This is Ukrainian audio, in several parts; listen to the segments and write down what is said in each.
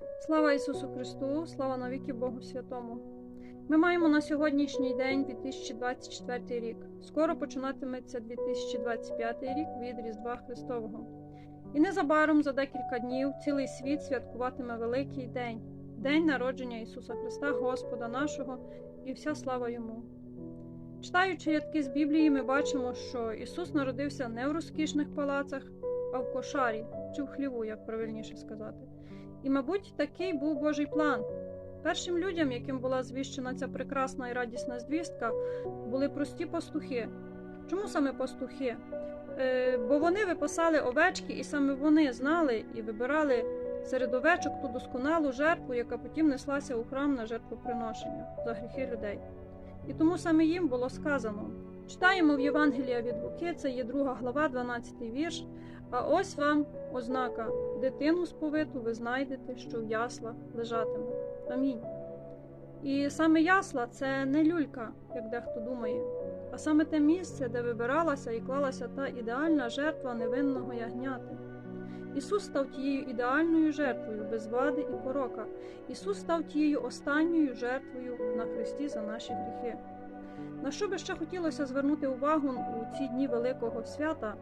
Слава Ісусу Христу, слава навіки Богу Святому. Ми маємо на сьогоднішній день 2024 рік. Скоро починатиметься 2025 рік від Різдва Христового. І незабаром за декілька днів цілий світ святкуватиме великий день День народження Ісуса Христа, Господа нашого, і вся слава Йому. Читаючи рядки з Біблії, ми бачимо, що Ісус народився не в розкішних палацах, а в кошарі чи в хліву, як правильніше сказати. І, мабуть, такий був Божий план. Першим людям, яким була звіщена ця прекрасна і радісна звістка, були прості пастухи. Чому саме пастухи? Е, бо вони випасали овечки, і саме вони знали і вибирали серед овечок ту досконалу жертву, яка потім неслася у храм на жертвоприношення за гріхи людей. І тому саме їм було сказано. Читаємо в Євангелія від Луки, це є друга глава, 12 вірш. А ось вам ознака: дитину сповиту ви знайдете, що в ясла лежатиме. Амінь. І саме ясла це не люлька, як дехто думає, а саме те місце, де вибиралася і клалася та ідеальна жертва невинного ягняти. Ісус став тією ідеальною жертвою без вади і порока. Ісус став тією останньою жертвою на Христі за наші гріхи. На що би ще хотілося звернути увагу у ці дні Великого свята,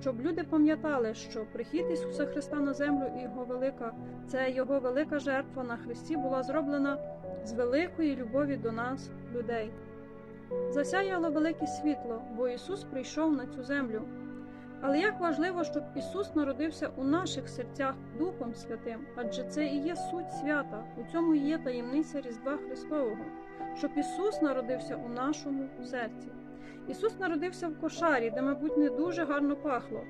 щоб люди пам'ятали, що прихід Ісуса Христа на землю і Його велика, це Його велика жертва на Христі була зроблена з великої любові до нас, людей. Засяяло велике світло, бо Ісус прийшов на цю землю. Але як важливо, щоб Ісус народився у наших серцях Духом Святим, адже це і є суть свята, у цьому є таємниця Різдва Христового, щоб Ісус народився у нашому серці. Ісус народився в кошарі, де, мабуть, не дуже гарно пахло.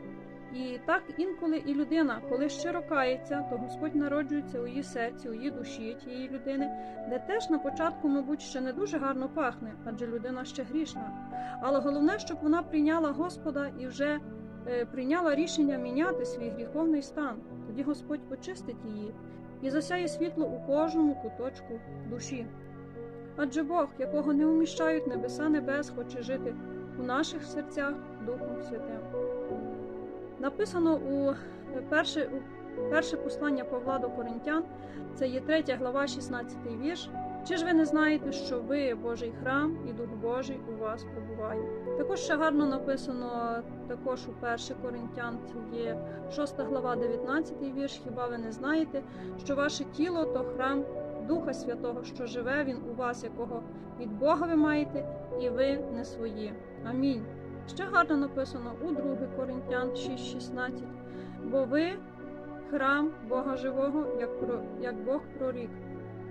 І так інколи і людина, коли щиро кається, то Господь народжується у її серці, у її душі тієї людини, де теж на початку, мабуть, ще не дуже гарно пахне, адже людина ще грішна. Але головне, щоб вона прийняла Господа і вже прийняла рішення міняти свій гріховний стан. Тоді Господь очистить її і засяє світло у кожному куточку душі. Адже Бог, якого не уміщають небеса небес, хоче жити у наших серцях Духом Святим. Написано у перше, у перше послання Павла до Коринтян, це є 3 глава, 16 вірш. Чи ж ви не знаєте, що ви Божий храм і Дух Божий у вас побуває? Також ще гарно написано також у 1 Коринтян, є 6 глава, 19 вірш. Хіба ви не знаєте, що ваше тіло то храм Духа Святого, що живе Він у вас, якого від Бога ви маєте, і ви не свої. Амінь. Ще гарно написано у 2 Коринтян 6,16. Бо ви храм Бога живого, як, про, як Бог прорік.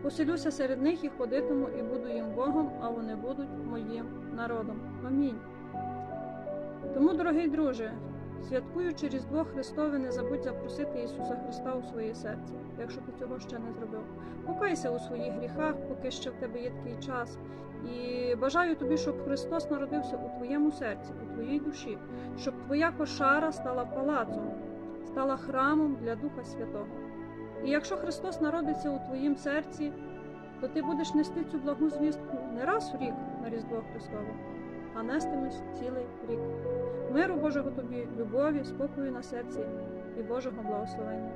Поселюся серед них і ходитиму, і буду їм Богом, а вони будуть моїм народом. Амінь. Тому, дорогий друже, святкуючи Різдво Христове, не забудь запросити Ісуса Христа у своє серце, якщо ти цього ще не зробив. Покайся у своїх гріхах, поки ще в тебе є такий час. І бажаю тобі, щоб Христос народився у твоєму серці, у твоїй душі, щоб твоя кошара стала палацом, стала храмом для Духа Святого. І якщо Христос народиться у твоїм серці, то ти будеш нести цю благу звістку не раз в рік на Різдво Христове, а нестимеш цілий рік. Миру Божого тобі, любові, спокою на серці і Божого благословення.